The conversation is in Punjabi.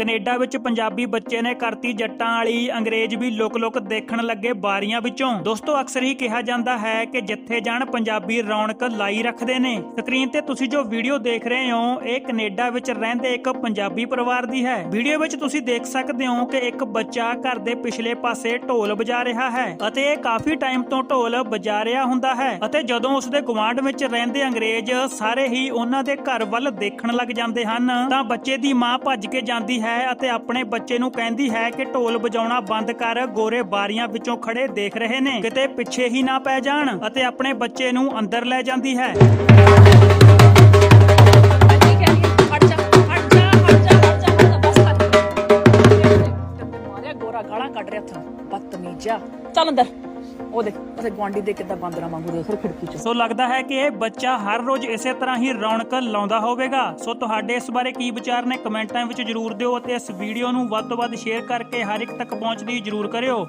ਕੈਨੇਡਾ ਵਿੱਚ ਪੰਜਾਬੀ ਬੱਚੇ ਨੇ ਕਰਤੀ ਜੱਟਾਂ ਵਾਲੀ ਅੰਗਰੇਜ਼ ਵੀ ਲੁਕ-ਲੁਕ ਦੇਖਣ ਲੱਗੇ ਬਾਰੀਆਂ ਵਿੱਚੋਂ। ਦੋਸਤੋ, ਅਕਸਰ ਹੀ ਕਿਹਾ ਜਾਂਦਾ ਹੈ ਕਿ ਜਿੱਥੇ ਜਾਣ ਪੰਜਾਬੀ ਰੌਣਕ ਲਾਈ ਰੱਖਦੇ ਨੇ। ਸਕਰੀਨ ਤੇ ਤੁਸੀਂ ਜੋ ਵੀਡੀਓ ਦੇਖ ਰਹੇ ਹੋ, ਇਹ ਕੈਨੇਡਾ ਵਿੱਚ ਰਹਿੰਦੇ ਇੱਕ ਪੰਜਾਬੀ ਪਰਿਵਾਰ ਦੀ ਹੈ। ਵੀਡੀਓ ਵਿੱਚ ਤੁਸੀਂ ਦੇਖ ਸਕਦੇ ਹੋ ਕਿ ਇੱਕ ਬੱਚਾ ਘਰ ਦੇ ਪਿਛਲੇ ਪਾਸੇ ਢੋਲ ਵਜਾ ਰਿਹਾ ਹੈ ਅਤੇ ਇਹ ਕਾਫੀ ਟਾਈਮ ਤੋਂ ਢੋਲ ਵਜਾ ਰਿਹਾ ਹੁੰਦਾ ਹੈ ਅਤੇ ਜਦੋਂ ਉਸਦੇ ਗੁਆਂਢ ਵਿੱਚ ਰਹਿੰਦੇ ਅੰਗਰੇਜ਼ ਸਾਰੇ ਹੀ ਉਹਨਾਂ ਦੇ ਘਰ ਵੱਲ ਦੇਖਣ ਲੱਗ ਜਾਂਦੇ ਹਨ, ਤਾਂ ਬੱਚੇ ਦੀ ਮਾਂ ਭੱਜ ਕੇ ਜਾਂਦੀ ਹੈ ਅਤੇ ਆਪਣੇ ਬੱਚੇ ਨੂੰ ਕਹਿੰਦੀ ਹੈ ਕਿ ਢੋਲ ਵਜਾਉਣਾ ਬੰਦ ਕਰ ਗੋਰੇ ਬਾਰੀਆਂ ਵਿੱਚੋਂ ਖੜੇ ਦੇਖ ਰਹੇ ਨੇ। ਕਿਤੇ ਪਿੱਛੇ ਹੀ ਨਾ ਪੈ ਜਾਣ ਅਤੇ ਆਪਣੇ ਬੱਚੇ ਨੂੰ ਅੰਦਰ ਲੈ ਜਾਂਦੀ ਹੈ। ਹੈ ਗਾਲਾਂ ਕੱਢ ਰਿਹਾ ਥਾ ਬਦਤਮੀਜ਼ਾ ਚੱਲ ਅੰਦਰ। ਉਹ ਦੇਖ ਉਹਦੇ ਗਵਾਂਡੀ ਦੇ ਕਿੱਦਾਂ ਬਾਂਦਰਾਂ ਵਾਂਗੂ ਦੇਖ ਰਿਹਾ ਖਿੜਕੀ ਚ। ਸੋ ਲੱਗਦਾ ਹੈ ਕਿ ਇਹ ਬੱਚਾ ਹਰ ਰੋਜ਼ ਇਸੇ ਤਰ੍ਹਾਂ ਹੀ ਰੌਣਕ ਲਾਉਂਦਾ ਹੋਵੇਗਾ। ਸੋ ਤੁਹਾਡੇ ਇਸ ਬਾਰੇ ਕੀ ਵਿਚਾਰ ਨੇ, ਕਮੈਂਟਾਂ ਵਿੱਚ ਜਰੂਰ ਦਿਓ ਅਤੇ ਇਸ ਵੀਡੀਓ ਨੂੰ ਵੱਧ ਤੋਂ ਵੱਧ ਸ਼ੇਅਰ ਕਰਕੇ ਹਰ ਇੱਕ ਤੱਕ ਪਹੁੰਚਦੀ ਜਰੂਰ ਕਰਿਓ।